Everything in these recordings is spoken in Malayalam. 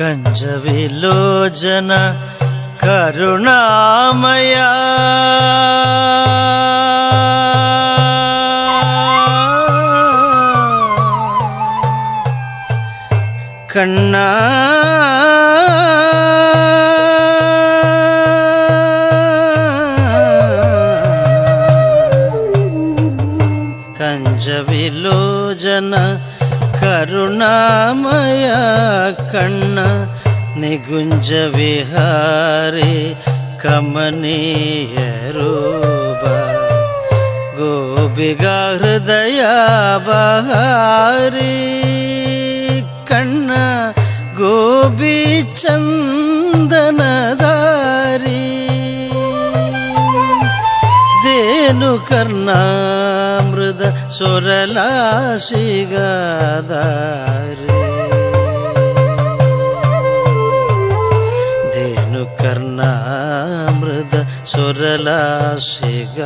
కంజవిలోచన కరుణామయ. కన్నా विहारे कमनीय रूप गोपिका हृदया बहारी कण्ण गोपी चन्दनदारी धेनुकर्णामृत सुरलाशिगादारी സുരലാശികാരി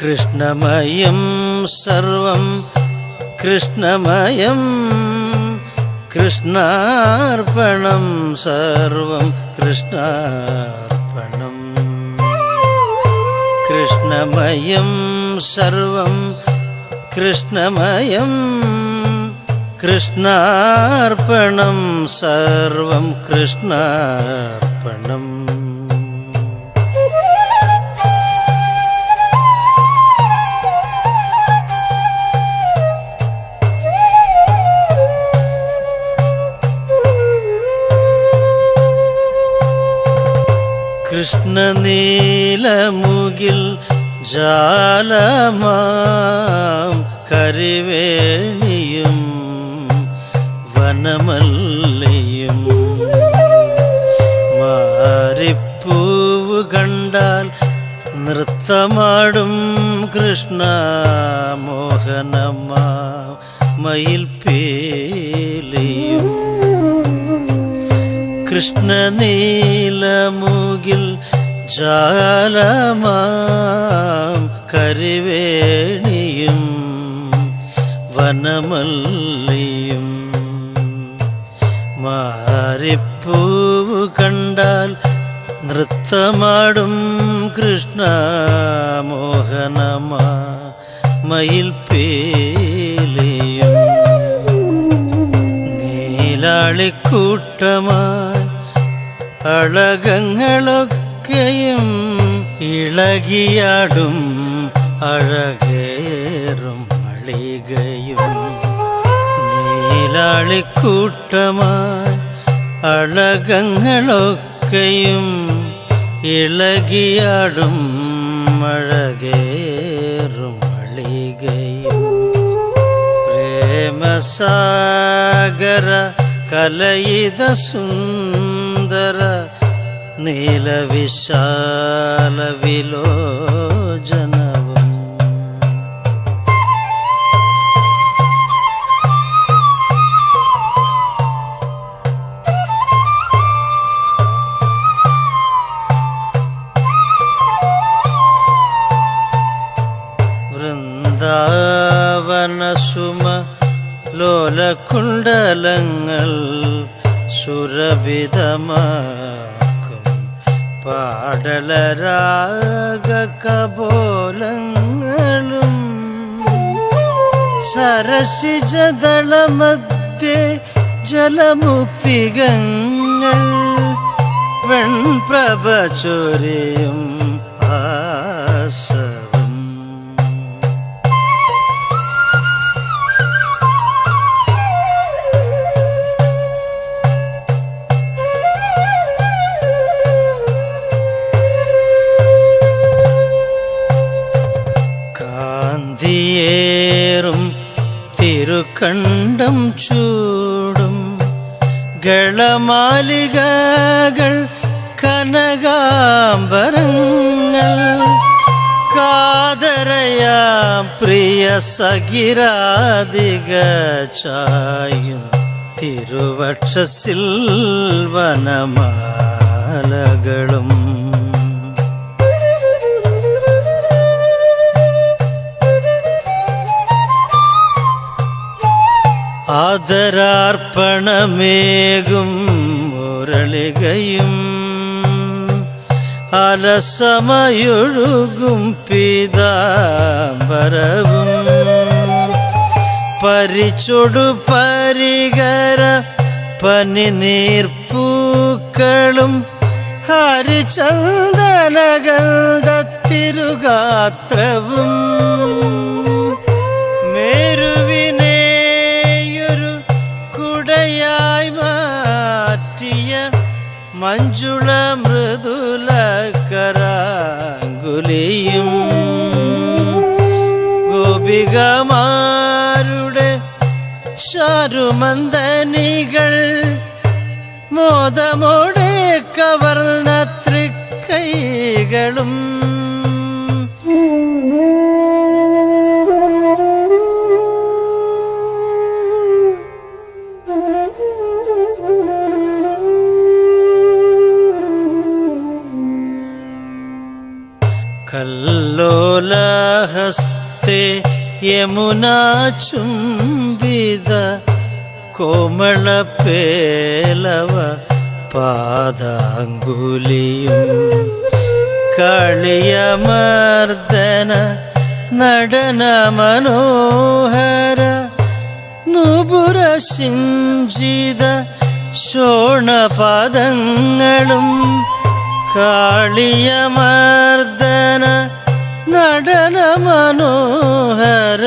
കൃഷ്ണമയം സർവം കൃഷ്ണമയം കൃഷ്ണാർപ്പണം സർവം കൃഷ്ണാർപ്പണം. കൃഷ്ണമയം സർവം കൃഷ്ണമയം കൃഷ്ണാർപ്പണം സർവം കൃഷ്ണാർപ്പണം. കൃഷ്ണനീലമുകിൽ ജാലമാം കരിവേണിയും വനമല്ലയും. മാറിപ്പൂവ് കണ്ടാൽ നൃത്തമാടും കൃഷ്ണ മോഹനമാ. മയിൽ കൃഷ്ണനീലമുകിൽ ജാലമാം കരിവേണിയും വനമല്ലിയും. മാറിപ്പൂവ് കണ്ടാൽ നൃത്തമാടും കൃഷ്ണ മോഹനമാ മയിൽ പേലിയും. നീലാളിക്കൂട്ടമായി അഴകങ്ങളൊക്കെയും ഇളകിയാടും അഴകേറും അളികയും നീലാളിക്കൂട്ടമായി അഴകങ്ങളൊക്കെയും ഇളകിയാടും അഴകേറും അളികയും പ്രേമസാഗര കലയിത സുന്ദ സുന്ദര നീലവിശാല വിലോചനവും. വൃന്ദാവന സുമ ലോലകുണ്ടലങ്ങൾ സുരഭിതമാക്കും പാടലരാഗ കപോലങ്ങളും സരസിജദളമധ്യേ ജലമുക്തികങ്ങൾ വെൺപ്രഭ ചൊരിയും തിരുക്കണ്ടം ചൂടും ഗളമാലികകൾ കനകാംബരങ്ങൾ. കാതരയ പ്രിയ സഖിരാധിക ചായും തിരുവക്ഷസിൽ വനമാലകളും ആദരാർപ്പണമേകും മുരളികയും അലസമയൊഴുകും പീതാംബരവും. പരിച്ചൊടു പരികര പനിനീർപ്പൂക്കളും ഹരിചന്ദനഗന്ധത്തിരുഗാത്രവും മേരുവിനെയൊരു മഞ്ജുള മൃദുല കരാങ്കുലിയും ഗോപികമാരുടെ ചാരുമന്ദനികൾ മോദമോടെ കവർന്ന തൃക്കൈകളും കല്ലോലഹസ്തേ കോമള പേലവ പാദാങ്കുലിയും കളിയമർദ്ദന നടന മനോഹര നുപുര സിഞ്ചിത ശോണപദങ്ങളും കാളിയമർദ്ദന നടന മനോഹര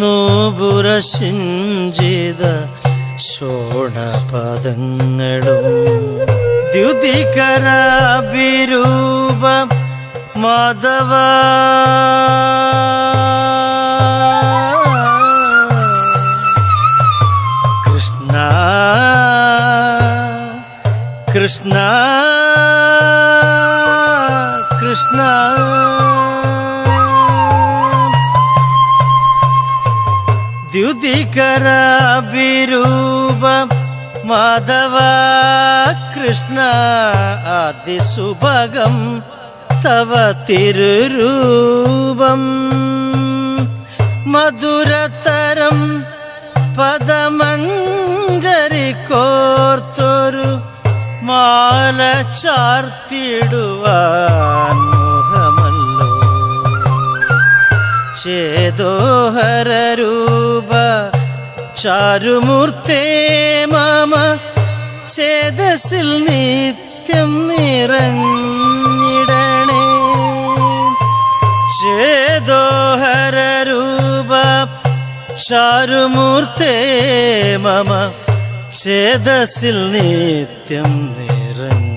നൂപുര സിഞ്ചിത ശോണപദങ്ങളും ദ്യുതികരാഭിരൂപ മാധവ. കൃഷ്ണ കൃഷ്ണ കൃഷ്ണ. ദ്യുതികരാഭിരൂപ മാധവ കൃഷ്ണ അതിസുഭകം തവ തിരുരൂപം. മധുരതരം പദമഞ്ജരി കോർത്തൊരു മാല ചാർത്തിടുവാൻ രൂപ ചാരുമൂർത്തേ മാമ ചേതസിൽ നിത്യം നിറഞ്ഞിടണേ. രൂപ ചാരുമൂർത്തേ മമ ചേതസിൽ നിത്യം നിറഞ്ഞിടണേ.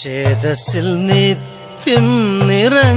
ചേതസിൽ നിത്യം നിറഞ്ഞിടണേ.